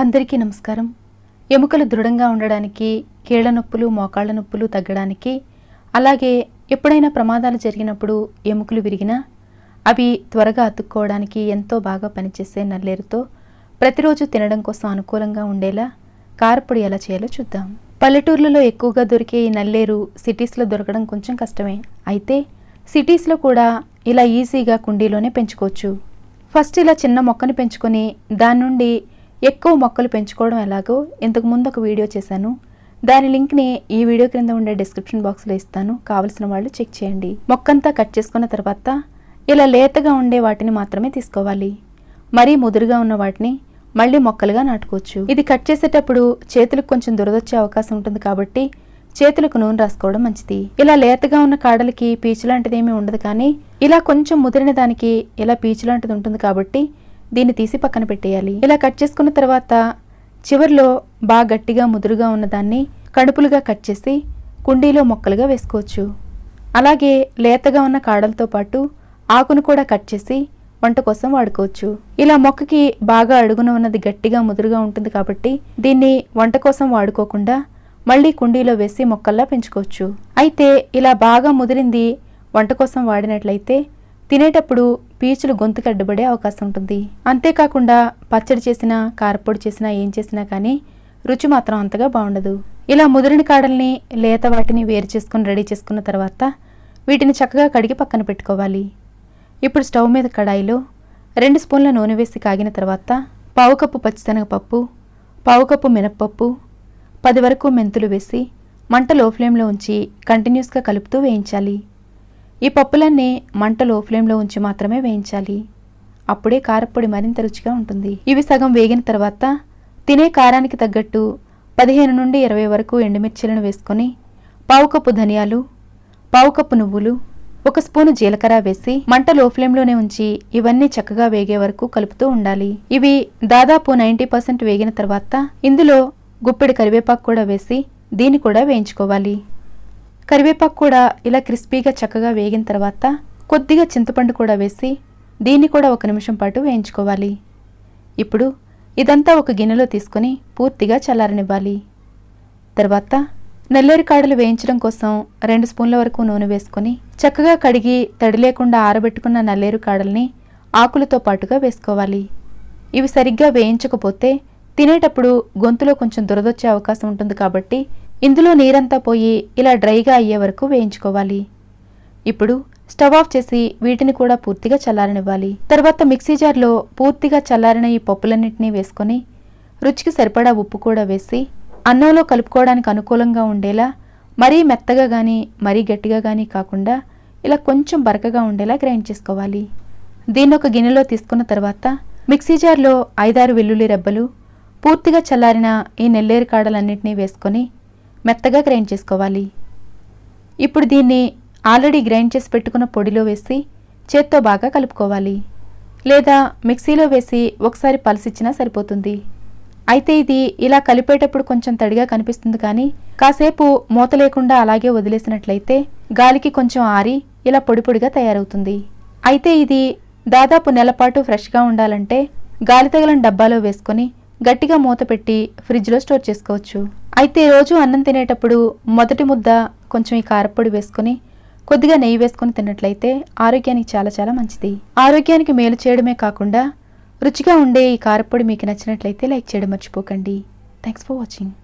అందరికీ నమస్కారం. ఎముకలు దృఢంగా ఉండడానికి కీళ్ళ నొప్పులు మోకాళ్ళ నొప్పులు తగ్గడానికి అలాగే ఎప్పుడైనా ప్రమాదాలు జరిగినప్పుడు ఎముకలు విరిగినా అవి త్వరగా అతుక్కోవడానికి ఎంతో బాగా పనిచేసే నల్లేరుతో ప్రతిరోజు తినడం కోసం అనుకూలంగా ఉండేలా కారపొడి ఎలా చేయాలో చూద్దాం. పల్లెటూర్లలో ఎక్కువగా దొరికే ఈ నల్లేరు సిటీస్లో దొరకడం కొంచెం కష్టమే. అయితే సిటీస్లో కూడా ఇలా ఈజీగా కుండీలోనే పెంచుకోవచ్చు. ఫస్ట్ ఇలా చిన్న మొక్కను పెంచుకొని దాని నుండి ఎక్కువ మొక్కలు పెంచుకోవడం ఎలాగో ఇంతకు ముందు ఒక వీడియో చేశాను. దాని లింక్ని ఈ వీడియో క్రింద ఉండే డిస్క్రిప్షన్ బాక్స్లో ఇస్తాను. కావలసిన వాళ్ళు చెక్ చేయండి. మొక్కంతా కట్ చేసుకున్న తర్వాత ఇలా లేతగా ఉండే వాటిని మాత్రమే తీసుకోవాలి. మరీ ముదురుగా ఉన్న వాటిని మళ్ళీ మొక్కలుగా నాటుకోవచ్చు. ఇది కట్ చేసేటప్పుడు చేతులకు కొంచెం దురదొచ్చే అవకాశం ఉంటుంది కాబట్టి చేతులకు నూనె రాసుకోవడం మంచిది. ఇలా లేతగా ఉన్న కాడలకి పీచు లాంటిది ఏమీ ఉండదు కానీ ఇలా కొంచెం ముదిరిన దానికి ఇలా పీచు లాంటిది ఉంటుంది కాబట్టి దీన్ని తీసి పక్కన పెట్టేయాలి. ఇలా కట్ చేసుకున్న తర్వాత చివర్లో బాగా గట్టిగా ముదురుగా ఉన్నదాన్ని కడుపులుగా కట్ చేసి కుండీలో మొక్కలుగా వేసుకోవచ్చు. అలాగే లేతగా ఉన్న కాడలతో పాటు ఆకును కూడా కట్ చేసి వంట కోసం వాడుకోవచ్చు. ఇలా మొక్కకి బాగా అడుగున ఉన్నది గట్టిగా ముదురుగా ఉంటుంది కాబట్టి దీన్ని వంట కోసం వాడుకోకుండా మళ్ళీ కుండీలో వేసి మొక్కల్లా పెంచుకోవచ్చు. అయితే ఇలా బాగా ముదిరింది వంట కోసం వాడినట్లయితే తినేటప్పుడు పీచులు గొంతుకు అడ్డుపడే అవకాశం ఉంటుంది. అంతేకాకుండా పచ్చడి చేసినా కారపొడి చేసినా ఏం చేసినా కానీ రుచి మాత్రం అంతగా బాగుండదు. ఇలా ముదిరిన కాడల్ని లేత వాటిని వేరు చేసుకుని రెడీ చేసుకున్న తర్వాత వీటిని చక్కగా కడిగి పక్కన పెట్టుకోవాలి. ఇప్పుడు స్టవ్ మీద కడాయిలో రెండు స్పూన్ల నూనె వేసి కాగిన తర్వాత పావు కప్పు పచ్చిశనగపప్పు పావు కప్పు మినప్పప్పు పది వరకు మెంతులు వేసి మంట లో ఫ్లేమ్లో ఉంచి కంటిన్యూస్గా కలుపుతూ వేయించాలి. ఈ పప్పులన్నీ మంటలో ఫ్లేమ్లో ఉంచి మాత్రమే వేయించాలి. అప్పుడే కారప్పొడి మరింత రుచిగా ఉంటుంది. ఇవి సగం వేగిన తర్వాత తినే కారానికి తగ్గట్టు పదిహేను నుండి ఇరవై వరకు ఎండుమిర్చీలను వేసుకొని పావు కప్పు ధనియాలు పావు కప్పు నువ్వులు ఒక స్పూను జీలకర్ర వేసి మంట లో ఫ్లేమ్లోనే ఉంచి ఇవన్నీ చక్కగా వేగే వరకు కలుపుతూ ఉండాలి. ఇవి దాదాపు నైంటీ పర్సెంట్ వేగిన తర్వాత ఇందులో గుప్పెడు కరివేపాకు కూడా వేసి దీన్ని కూడా వేయించుకోవాలి. కరివేపాకు కూడా ఇలా క్రిస్పీగా చక్కగా వేగిన తర్వాత కొద్దిగా చింతపండు కూడా వేసి దీన్ని కూడా ఒక నిమిషం పాటు వేయించుకోవాలి. ఇప్పుడు ఇదంతా ఒక గిన్నెలో తీసుకొని పూర్తిగా చల్లారనివ్వాలి. తర్వాత నల్లేరు కాడలు వేయించడం కోసం రెండు స్పూన్ల వరకు నూనె వేసుకొని చక్కగా కడిగి తడి లేకుండా ఆరబెట్టుకున్న నల్లేరు కాడల్ని ఆకులతో పాటుగా వేసుకోవాలి. ఇవి సరిగ్గా వేయించకపోతే తినేటప్పుడు గొంతులో కొంచెం దురదొచ్చే అవకాశం ఉంటుంది కాబట్టి ఇందులో నీరంతా పోయి ఇలా డ్రైగా అయ్యే వరకు వేయించుకోవాలి. ఇప్పుడు స్టవ్ ఆఫ్ చేసి వీటిని కూడా పూర్తిగా చల్లారనివ్వాలి. తర్వాత మిక్సీ జార్లో పూర్తిగా చల్లారిన ఈ పప్పులన్నింటినీ వేసుకొని రుచికి సరిపడా ఉప్పు కూడా వేసి అన్నంలో కలుపుకోవడానికి అనుకూలంగా ఉండేలా మరీ మెత్తగా కానీ మరీ గట్టిగా కానీ కాకుండా ఇలా కొంచెం బరకగా ఉండేలా గ్రైండ్ చేసుకోవాలి. దీన్ని ఒక గిన్నెలో తీసుకున్న తర్వాత మిక్సీ జార్లో ఐదారు వెల్లుల్లి రెబ్బలు పూర్తిగా చల్లారిన ఈ నెల్లేరు కాడలన్నింటినీ వేసుకొని మెత్తగా గ్రైండ్ చేసుకోవాలి. ఇప్పుడు దీన్ని ఆల్రెడీ గ్రైండ్ చేసి పెట్టుకున్న పొడిలో వేసి చేత్తో బాగా కలుపుకోవాలి. లేదా మిక్సీలో వేసి ఒకసారి పలసిచ్చినా సరిపోతుంది. అయితే ఇది ఇలా కలిపేటప్పుడు కొంచెం తడిగా కనిపిస్తుంది కానీ కాసేపు మూత లేకుండా అలాగే వదిలేసినట్లయితే గాలికి కొంచెం ఆరి ఇలా పొడి పొడిగా తయారవుతుంది. అయితే ఇది దాదాపు నెలపాటు ఫ్రెష్గా ఉండాలంటే గాలి తగలని డబ్బాలో వేసుకొని గట్టిగా మూత పెట్టి ఫ్రిడ్జ్లో స్టోర్ చేసుకోవచ్చు. అయితే రోజు అన్నం తినేటప్పుడు మొదటి ముద్ద కొంచెం ఈ కారపొడి వేసుకొని కొద్దిగా నెయ్యి వేసుకొని తిన్నట్లయితే ఆరోగ్యానికి చాలా చాలా మంచిది. ఆరోగ్యానికి మేలు చేయడమే కాకుండా రుచిగా ఉండే ఈ కారపొడి మీకు నచ్చినట్లయితే లైక్ చేయడం మర్చిపోకండి. Thanks for watching